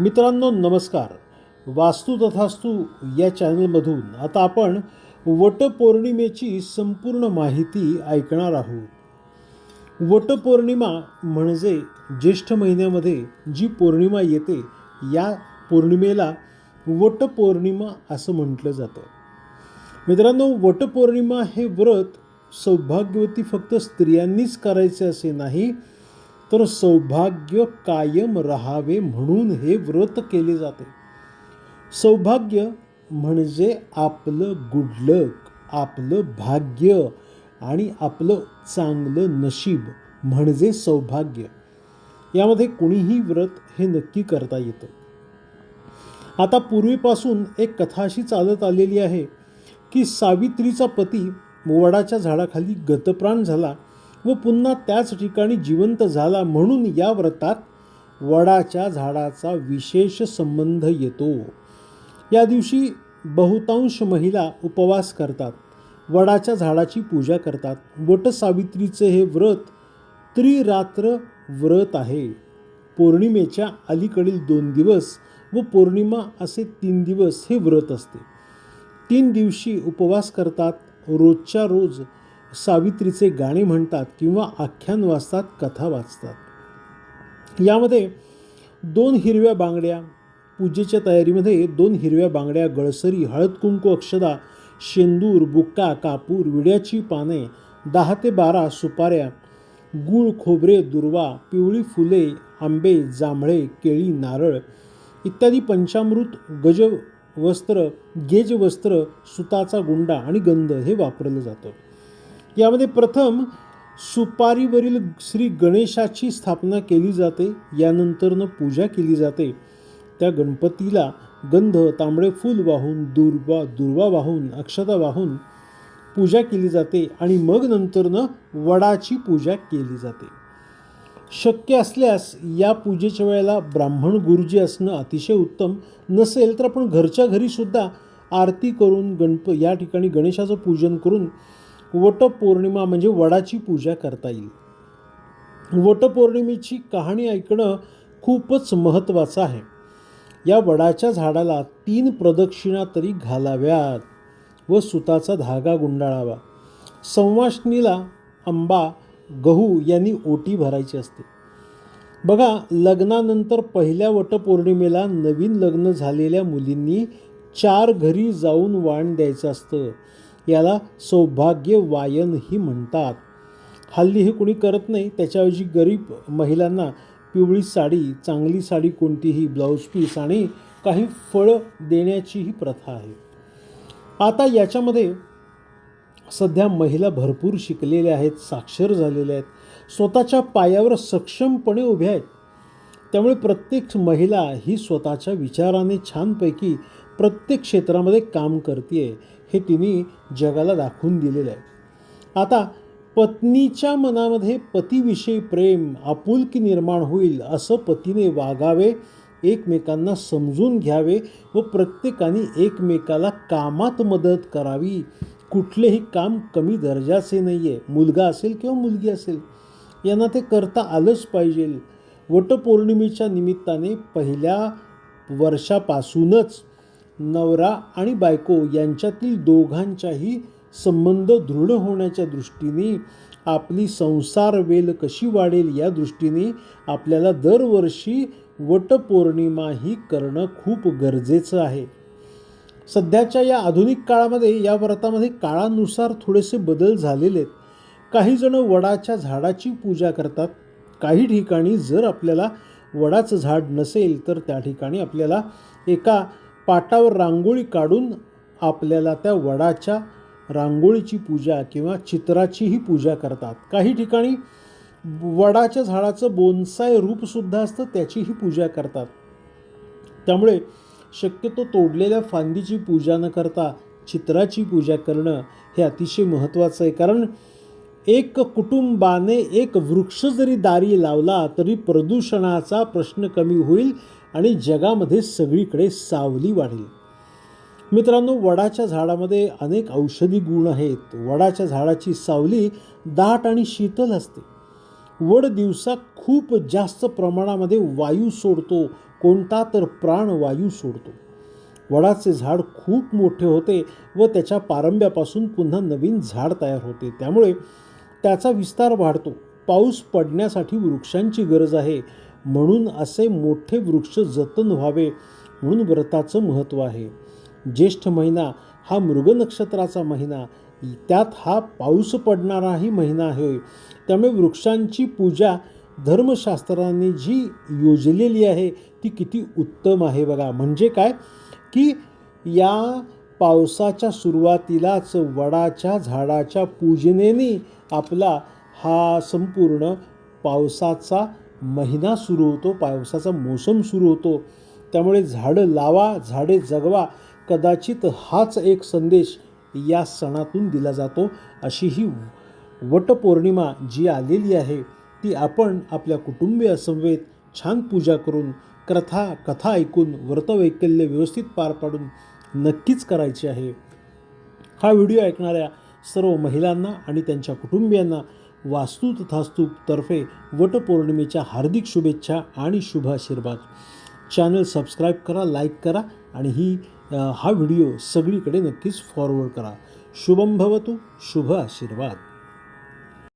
मित्रांनो नमस्कार. वास्तू तथास्तू या चॅनलमधून आता आपण वटपौर्णिमेची संपूर्ण माहिती ऐकणार आहोत. वटपौर्णिमा म्हणजे ज्येष्ठ महिन्यामध्ये जी पौर्णिमा येते या पौर्णिमेला वटपौर्णिमा असं म्हटलं जातं. मित्रांनो वटपौर्णिमा हे व्रत सौभाग्यवती फक्त स्त्रियांनीच करायचे असे नाही तर सौभाग्य कायम राहावे म्हणून हे व्रत केले जाते. सौभाग्य म्हणजे आपलं गुडलक आपलं भाग्य आणि आपलं चांगलं नशीब म्हणजे सौभाग्य. यामध्ये कुणीही व्रत हे नक्की करता येतं. आता पूर्वीपासून एक कथा अशी चालत आलेली आहे की सावित्रीचा पती वडाच्या झाडाखाली गतप्राण झाला व पुन्हा त्याच ठिकाणी जिवंत झाला म्हणून या व्रतात वडाच्या झाडाचा विशेष संबंध येतो. या दिवशी बहुतांश महिला उपवास करतात वडाच्या झाडाची पूजा करतात. वटसावित्रीचे हे व्रत त्रिरात्र व्रत आहे. पौर्णिमेच्या अलीकडील दोन दिवस व पौर्णिमा असे तीन दिवस हे व्रत असते. तीन दिवशी उपवास करतात रोजच्या रोज सावित्रीचे गाणे म्हणतात किंवा आख्यान वाचतात कथा वाचतात. यामध्ये दोन हिरव्या बांगड्या पूजेच्या तयारीमध्ये दोन हिरव्या बांगड्या गळसरी हळद कुंकू अक्षदा शेंदूर बुक्का कापूर विड्याची पाने दहा ते बारा सुपाऱ्या गूळ खोबरे दुर्वा पिवळी फुले आंबे जांभळे केळी नारळ इत्यादी पंचामृत गज वस्त्र गेज वस्त्र सुताचा गुंडा आणि गंध हे वापरलं जातं. यामध्ये प्रथम सुपारीवरील श्री गणेशाची स्थापना केली जाते यानंतरनं पूजा केली जाते. त्या गणपतीला गंध तांबडे फूल वाहून दुर्वा दुर्वा वाहून अक्षता वाहून पूजा केली जाते आणि मग नंतरनं वडाची पूजा केली जाते. शक्य असल्यास या पूजेच्या वेळेला ब्राह्मण गुरुजी असणं अतिशय उत्तम. नसेल तर आपण घरच्या घरीसुद्धा आरती करून गणप या ठिकाणी गणेशाचं पूजन करून वटपौर्णिमा म्हणजे वडाची पूजा करता येईल. वटपौर्णिमेची कहाणी ऐकणं खूपच महत्त्वाचं आहे. या वडाच्या झाडाला तीन प्रदक्षिणा तरी घालाव्यात व सुताचा धागा गुंडाळावा. संवासनीला आंबा गहू यांनी ओटी भरायची असते. बघा लग्नानंतर पहिल्या वटपौर्णिमेला नवीन लग्न झालेल्या मुलींनी चार घरी जाऊन वाण द्यायचं असतं. याला सौभाग्य वायनही म्हणतात. हल्ली हे कोणी करत नाही त्याच्याऐवजी गरीब महिलांना पिवळी साडी चांगली साडी कोणतीही ब्लाऊज पीस आणि काही फळं देण्याचीही प्रथा आहे. आता याच्यामध्ये सध्या महिला भरपूर शिकलेल्या आहेत साक्षर झालेल्या आहेत. स्वतःच्या पायावर सक्षमपणे उभ्या आहेत. त्यामुळे प्रत्येक महिला ही स्वतःच्या विचाराने छानपैकी प्रत्येक क्षेत्रामध्ये काम करते हे तिने जगाला दाखवून दिलेलं आहे. आता पत्नीच्या मनामध्ये पतीविषयी प्रेम आपुलकी निर्माण होईल असं पतीने वागावे एकमेकांना समजून घ्यावे व प्रत्येकाने एकमेकाला कामात मदत करावी. कुठलेही काम कमी दर्जाचे नाही आहे मुलगा असेल किंवा मुलगी असेल यांना ते करता आलंच पाहिजे. वटपौर्णिमेच्या निमित्ताने पहिल्या वर्षापासूनच नवरा आणि बायको यांच्यातील दोघांच्याही संबंध दृढ होण्याच्या दृष्टीने आपली संसार वेल कशी वाढेल या दृष्टीने आपल्याला दरवर्षी वटपौर्णिमा ही करणं खूप गरजेचं आहे. सध्याच्या या आधुनिक काळामध्ये या व्रतामध्ये काळानुसार थोडेसे बदल झालेले आहेत. काही जण वडाच्या झाडाची पूजा करतात. काही ठिकाणी जर आपल्याला वडाचं झाड नसेल तर त्या ठिकाणी आपल्याला एका पाटावर रांगोळी काढून आपल्याला त्या वडाच्या रांगोळीची पूजा किंवा चित्राचीही पूजा करतात. काही ठिकाणी वडाच्या झाडाचं बोनसाय रूपसुद्धा असतं त्याचीही पूजा करतात. त्यामुळे शक्यतो तोडलेल्या फांदीची पूजा न करता चित्राची पूजा करणं हे अतिशय महत्त्वाचं आहे. कारण एक कुटुंबाने एक वृक्ष जरी दारी लावला तरी प्रदूषणाचा प्रश्न कमी होईल. आणि जगामध्ये सगळीकडे सावली वाढेल. मित्रांनो वडाच्या झाडामध्ये अनेक औषधी गुण आहेत. वडाच्या झाडाची सावली दाट आणि शीतल असते. वड दिवसा खूप जास्त प्रमाणामध्ये वायू सोडतो. कोणता तर प्राणवायू सोडतो. वडाचे झाड खूप मोठे होते व त्याच्या पारंब्यापासून पुन्हा नवीन झाड तयार होते. त्यामुळे त्याचा विस्तार वाढतो. पाऊस पडण्यासाठी वृक्षांची गरज आहे. म्हणून असे मोठे वृक्ष जतन व्हावे म्हणून व्रताचं महत्त्व आहे. ज्येष्ठ महिना हा मृग नक्षत्राचा महिना. त्यात हा पाऊस पडणाराही महिना आहे. त्यामुळे वृक्षांची पूजा धर्मशास्त्रांनी जी योजलेली आहे ती किती उत्तम आहे बघा. म्हणजे काय? की या पावसाच्या सुरुवातीलाच वडाच्या झाडाच्या पूजनेने आपला हा संपूर्ण पावसाचा महिना सुरू होतो पावसाचा मोसम सुरू होतो. त्यामुळे झाडं लावा झाडे जगवा कदाचित हाच एक संदेश या सणातून दिला जातो. अशी ही वटपौर्णिमा जी आलेली आहे ती आपण आपल्या कुटुंबीयसमवेत छान पूजा करून कथा कथा ऐकून व्रतवैकल्य व्यवस्थित पार पाडून नक्कीच करायची आहे. हा व्हिडिओ ऐकणाऱ्या सर्व महिलांना आणि त्यांच्या कुटुंबियांना वास्तू तथास्तूतर्फे वटपौर्णिमेच्या हार्दिक शुभेच्छा आणि शुभ आशीर्वाद चॅनल सबस्क्राईब करा लाईक करा आणि ही हा व्हिडिओ सगळीकडे नक्कीच फॉरवर्ड करा. शुभम भवतो शुभ आशीर्वाद.